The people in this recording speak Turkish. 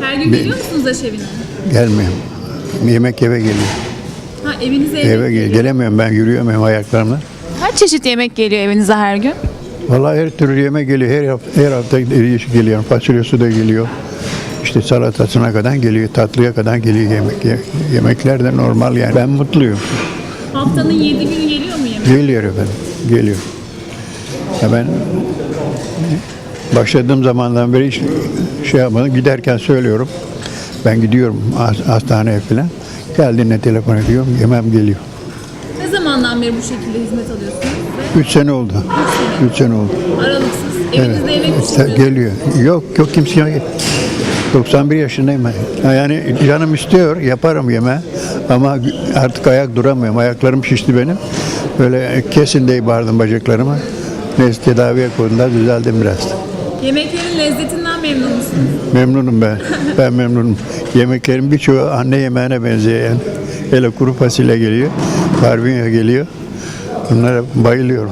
Her gün geliyor musunuz aşevine? Gelmiyorum. Yemek eve geliyor. Ha evinize Eve yemek gel geliyor. gelemiyorum ben yürüyemiyorum ayaklarımla. Kaç çeşit yemek geliyor evinize her gün? Vallahi her türlü yemek geliyor. Her hafta, her hafta değişik geliyor. Fasulyesi de geliyor. İşte salatasına kadar geliyor. Tatlıya kadar geliyor yemek. Ye- Yemekler de normal yani. Ben mutluyum. Haftanın 7 günü geliyor mu yemek? Geliyor efendim. Geliyor. Ya ben başladığım zamandan beri hiç şey yapmadım. Giderken söylüyorum. Ben gidiyorum has- hastaneye falan. Geldiğinde telefon ediyorum. Yemem geliyor. Ne zamandan beri bu şekilde hizmet alıyorsunuz? Üç sene oldu. Üç sene oldu. Ve aralıksız. Evinizde yemek Ta- pişiriyorsunuz. Geliyor. Yok yok kimse yok. 91 yaşındayım. Yani canım istiyor yaparım yeme ama artık ayak duramıyorum. Ayaklarım şişti benim. Böyle kesin diye bağırdım bacaklarıma. Neyse tedaviye koydular düzeldim biraz. Yemeklerin lezzetinden memnun musunuz? Memnunum ben. Ben memnunum. Yemeklerin birçoğu anne yemeğine benziyor yani. Hele kuru fasulye geliyor, barbunya geliyor. Bunlara bayılıyorum.